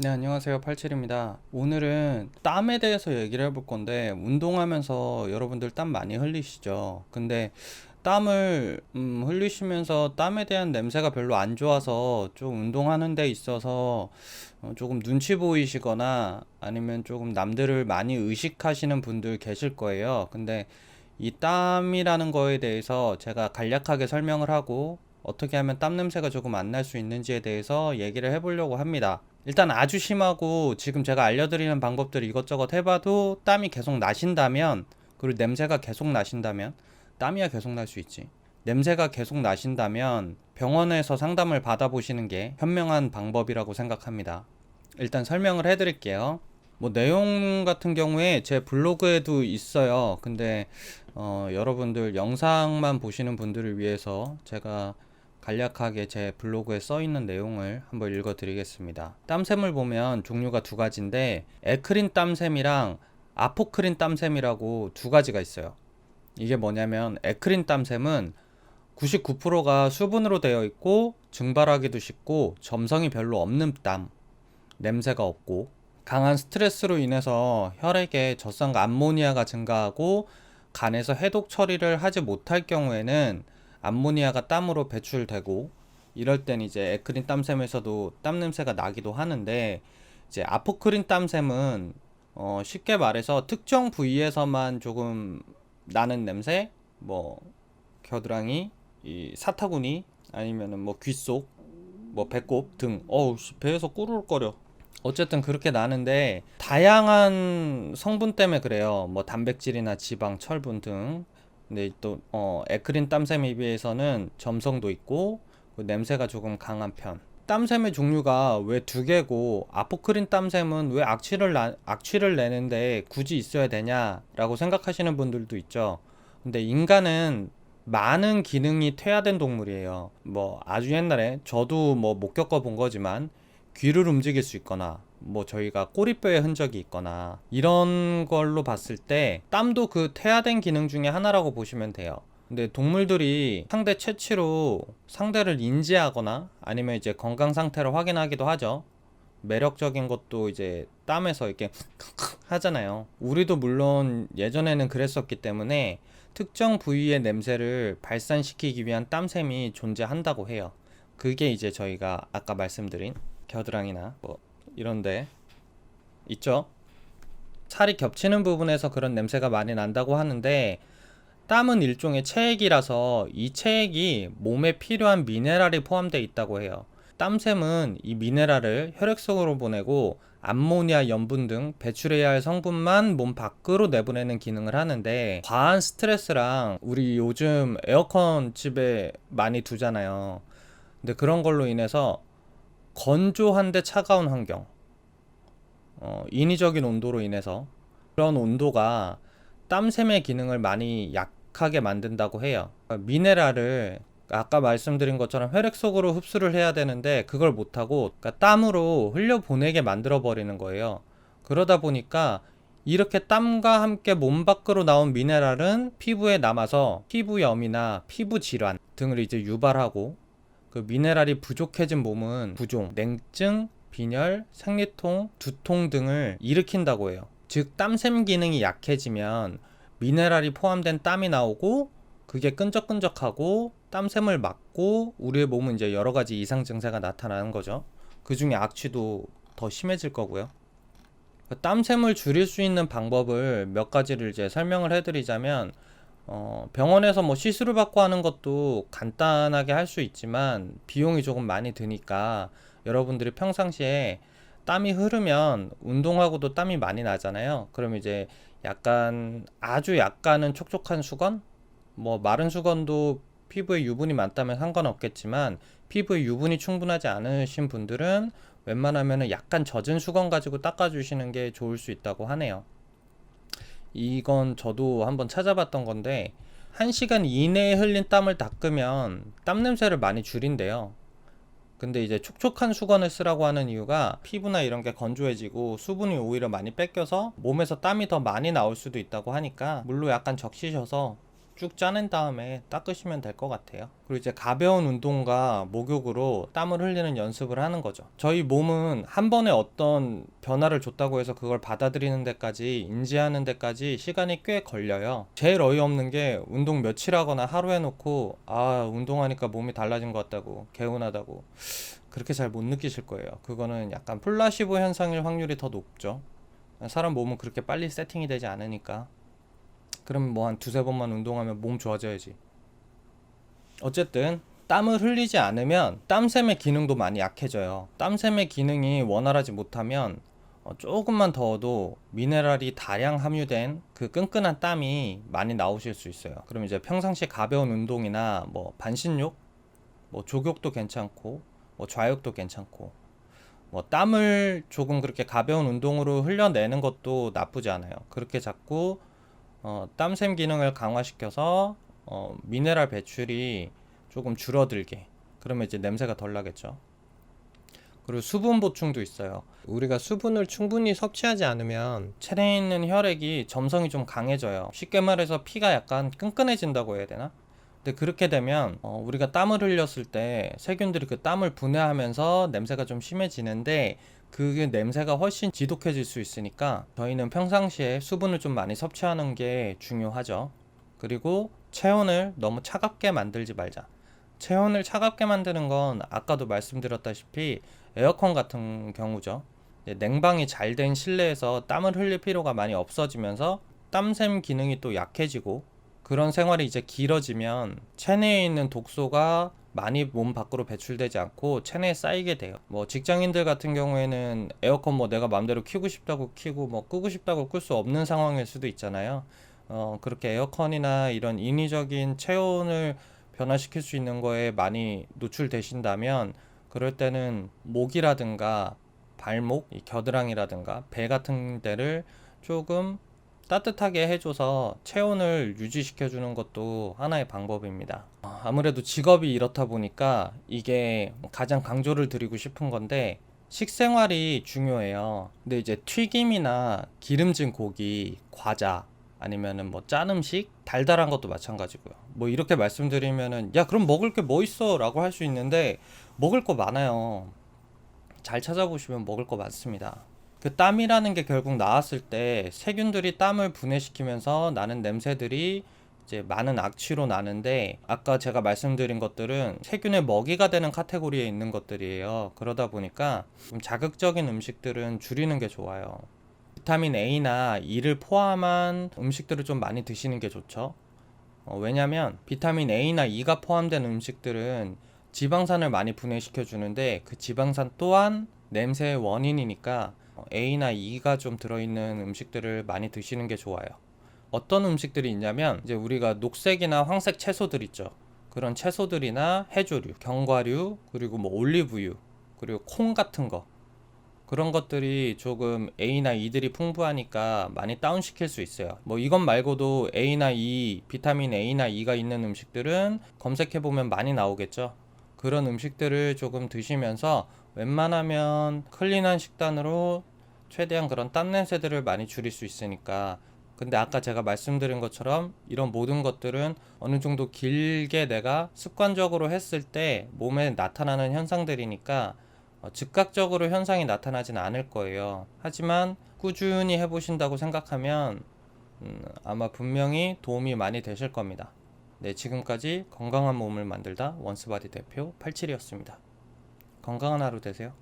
네, 안녕하세요. 87입니다. 오늘은 땀에 대해서 얘기를 해볼 건데, 운동하면서 여러분들 땀 많이 흘리시죠? 근데 땀을, 음, 흘리시면서 땀에 대한 냄새가 별로 안 좋아서 좀 운동하는 데 있어서 어, 조금 눈치 보이시거나 아니면 조금 남들을 많이 의식하시는 분들 계실 거예요. 근데 이 땀이라는 거에 대해서 제가 간략하게 설명을 하고 어떻게 하면 땀 냄새가 조금 안 날 수 있는지에 대해서 얘기를 해보려고 합니다. 일단 아주 심하고 지금 제가 알려드리는 방법들 이것저것 해봐도 땀이 계속 나신다면 그리고 냄새가 계속 나신다면 땀이야 계속 날 수 있지. 냄새가 계속 나신다면 병원에서 상담을 받아보시는 게 현명한 방법이라고 생각합니다. 일단 설명을 해드릴게요. 뭐 내용 같은 경우에 제 블로그에도 있어요. 근데 어, 여러분들 영상만 보시는 분들을 위해서 제가 간략하게 제 블로그에 써 있는 내용을 한번 읽어 드리겠습니다. 땀샘을 보면 종류가 두 가지인데 에크린 땀샘이랑 아포크린 땀샘이라고 두 가지가 있어요. 이게 뭐냐면 에크린 땀샘은 99%가 수분으로 되어 있고 증발하기도 쉽고 점성이 별로 없는 땀, 냄새가 없고 강한 스트레스로 인해서 혈액에 젖산과 암모니아가 증가하고 간에서 해독 처리를 하지 못할 경우에는 암모니아가 땀으로 배출되고 이럴 땐 이제 에크린 땀샘에서도 땀 냄새가 나기도 하는데 이제 아포크린 땀샘은 어 쉽게 말해서 특정 부위에서만 조금 나는 냄새 뭐 겨드랑이 이 사타구니 아니면은 뭐 귓속 뭐 배꼽 등. 어우 씨, 배에서 꾸르륵거려. 어쨌든 그렇게 나는데 다양한 성분 때문에 그래요. 뭐 단백질이나 지방 철분 등 근데 또 어, 에크린 땀샘에 비해서는 점성도 있고 그 냄새가 조금 강한 편. 땀샘의 종류가 왜 두 개고 아포크린 땀샘은 왜 악취를 나, 악취를 내는데 굳이 있어야 되냐라고 생각하시는 분들도 있죠. 근데 인간은 많은 기능이 퇴화된 동물이에요. 뭐 아주 옛날에 저도 뭐 못 겪어 본 거지만 귀를 움직일 수 있거나 뭐 저희가 꼬리뼈에 흔적이 있거나 이런 걸로 봤을 때 땀도 그 퇴화된 기능 중에 하나라고 보시면 돼요. 근데 동물들이 상대 채취로 상대를 인지하거나 아니면 이제 건강 상태를 확인하기도 하죠. 매력적인 것도 이제 땀에서 이렇게 하잖아요. 우리도 물론 예전에는 그랬었기 때문에 특정 부위의 냄새를 발산시키기 위한 땀샘이 존재한다고 해요. 그게 이제 저희가 아까 말씀드린 겨드랑이나 뭐 이런데 있죠. 살이 겹치는 부분에서 그런 냄새가 많이 난다고 하는데 땀은 일종의 체액이라서 이 체액이 몸에 필요한 미네랄이 포함되어 있다고 해요. 땀샘은 이 미네랄을 혈액 속으로 보내고 암모니아 염분 등 배출해야 할 성분만 몸 밖으로 내보내는 기능을 하는데 과한 스트레스랑 우리 요즘 에어컨 집에 많이 두잖아요. 근데 그런 걸로 인해서 건조한데 차가운 환경, 어, 인위적인 온도로 인해서 그런 온도가 땀샘의 기능을 많이 약하게 만든다고 해요. 그러니까 미네랄을 아까 말씀드린 것처럼 혈액 속으로 흡수를 해야 되는데 그걸 못하고 그러니까 땀으로 흘려보내게 만들어 버리는 거예요. 그러다 보니까 이렇게 땀과 함께 몸 밖으로 나온 미네랄은 피부에 남아서 피부염이나 피부 질환 등을 이제 유발하고 그 미네랄이 부족해진 몸은 부종, 냉증, 빈혈, 생리통, 두통 등을 일으킨다고 해요. 즉 땀샘 기능이 약해지면 미네랄이 포함된 땀이 나오고 그게 끈적끈적하고 땀샘을 막고 우리의 몸은 이제 여러 가지 이상 증세가 나타나는 거죠. 그 중에 악취도 더 심해질 거고요. 그 땀샘을 줄일 수 있는 방법을 몇 가지를 이제 설명을 해드리자면 어, 병원에서 뭐 시술을 받고 하는 것도 간단하게 할 수 있지만 비용이 조금 많이 드니까 여러분들이 평상시에 땀이 흐르면 운동하고도 땀이 많이 나잖아요. 그럼 이제 약간 아주 약간은 촉촉한 수건? 뭐 마른 수건도 피부에 유분이 많다면 상관없겠지만 피부에 유분이 충분하지 않으신 분들은 웬만하면 약간 젖은 수건 가지고 닦아주시는 게 좋을 수 있다고 하네요. 이건 저도 한번 찾아봤던 건데 1시간 이내에 흘린 땀을 닦으면 땀 냄새를 많이 줄인대요. 근데 이제 촉촉한 수건을 쓰라고 하는 이유가 피부나 이런 게 건조해지고 수분이 오히려 많이 뺏겨서 몸에서 땀이 더 많이 나올 수도 있다고 하니까 물로 약간 적시셔서 쭉 짜낸 다음에 닦으시면 될 것 같아요. 그리고 이제 가벼운 운동과 목욕으로 땀을 흘리는 연습을 하는 거죠. 저희 몸은 한 번에 어떤 변화를 줬다고 해서 그걸 받아들이는 데까지 인지하는 데까지 시간이 꽤 걸려요. 제일 어이없는 게 운동 며칠 하거나 하루 해놓고 아 운동하니까 몸이 달라진 것 같다고 개운하다고 그렇게 잘 못 느끼실 거예요. 그거는 약간 플라시보 현상일 확률이 더 높죠. 사람 몸은 그렇게 빨리 세팅이 되지 않으니까. 그럼 뭐 한 두세 번만 운동하면 몸 좋아져야지. 어쨌든 땀을 흘리지 않으면 땀샘의 기능도 많이 약해져요. 땀샘의 기능이 원활하지 못하면 어, 조금만 더워도 미네랄이 다량 함유된 그 끈끈한 땀이 많이 나오실 수 있어요. 그럼 이제 평상시 가벼운 운동이나 뭐 반신욕, 뭐 족욕도 괜찮고, 뭐 좌욕도 괜찮고, 뭐 땀을 조금 그렇게 가벼운 운동으로 흘려내는 것도 나쁘지 않아요. 그렇게 자꾸 어, 땀샘 기능을 강화시켜서 어, 미네랄 배출이 조금 줄어들게. 그러면 이제 냄새가 덜 나겠죠. 그리고 수분 보충도 있어요. 우리가 수분을 충분히 섭취하지 않으면 체내에 있는 혈액이 점성이 좀 강해져요. 쉽게 말해서 피가 약간 끈끈해진다고 해야 되나? 근데 그렇게 되면 어, 우리가 땀을 흘렸을 때 세균들이 그 땀을 분해하면서 냄새가 좀 심해지는데 그게 냄새가 훨씬 지독해질 수 있으니까 저희는 평상시에 수분을 좀 많이 섭취하는 게 중요하죠. 그리고 체온을 너무 차갑게 만들지 말자. 체온을 차갑게 만드는 건 아까도 말씀드렸다시피 에어컨 같은 경우죠. 냉방이 잘 된 실내에서 땀을 흘릴 필요가 많이 없어지면서 땀샘 기능이 또 약해지고 그런 생활이 이제 길어지면 체내에 있는 독소가 많이 몸 밖으로 배출되지 않고 체내에 쌓이게 돼요. 뭐 직장인들 같은 경우에는 에어컨 뭐 내가 마음대로 켜고 싶다고 켜고 뭐 끄고 싶다고 끌 수 없는 상황일 수도 있잖아요. 어, 그렇게 에어컨이나 이런 인위적인 체온을 변화시킬 수 있는 거에 많이 노출되신다면 그럴 때는 목이라든가 발목, 이 겨드랑이라든가 배 같은 데를 조금 따뜻하게 해줘서 체온을 유지시켜 주는 것도 하나의 방법입니다. 어, 아무래도 직업이 이렇다 보니까 이게 가장 강조를 드리고 싶은 건데 식생활이 중요해요. 근데 이제 튀김이나 기름진 고기, 과자, 아니면은 뭐 짠 음식, 달달한 것도 마찬가지고요. 뭐 이렇게 말씀드리면은 야 그럼 먹을 게 뭐 있어라고 할 수 있는데 먹을 거 많아요. 잘 찾아보시면 먹을 거 많습니다. 그 땀이라는 게 결국 나왔을 때 세균들이 땀을 분해시키면서 나는 냄새들이 이제 많은 악취로 나는데 아까 제가 말씀드린 것들은 세균의 먹이가 되는 카테고리에 있는 것들이에요. 그러다 보니까 좀 자극적인 음식들은 줄이는 게 좋아요. 비타민 A나 E를 포함한 음식들을 좀 많이 드시는 게 좋죠. 어, 왜냐면 비타민 A나 E가 포함된 음식들은 지방산을 많이 분해시켜 주는데 그 지방산 또한 냄새의 원인이니까 어, A나 E가 좀 들어있는 음식들을 많이 드시는 게 좋아요. 어떤 음식들이 있냐면 이제 우리가 녹색이나 황색 채소들 있죠. 그런 채소들이나 해조류, 견과류, 그리고 뭐 올리브유, 그리고 콩 같은 거. 그런 것들이 조금 A나 E들이 풍부하니까 많이 다운시킬 수 있어요. 뭐 이것 말고도 A나 E, 비타민 A나 E가 있는 음식들은 검색해 보면 많이 나오겠죠. 그런 음식들을 조금 드시면서 웬만하면 클린한 식단으로 최대한 그런 땀 냄새들을 많이 줄일 수 있으니까 근데 아까 제가 말씀드린 것처럼 이런 모든 것들은 어느 정도 길게 내가 습관적으로 했을 때 몸에 나타나는 현상들이니까 어, 즉각적으로 현상이 나타나진 않을 거예요. 하지만 꾸준히 해보신다고 생각하면 음, 아마 분명히 도움이 많이 되실 겁니다. 네, 지금까지 건강한 몸을 만들다 원스바디 대표 87이었습니다. 건강한 하루 되세요.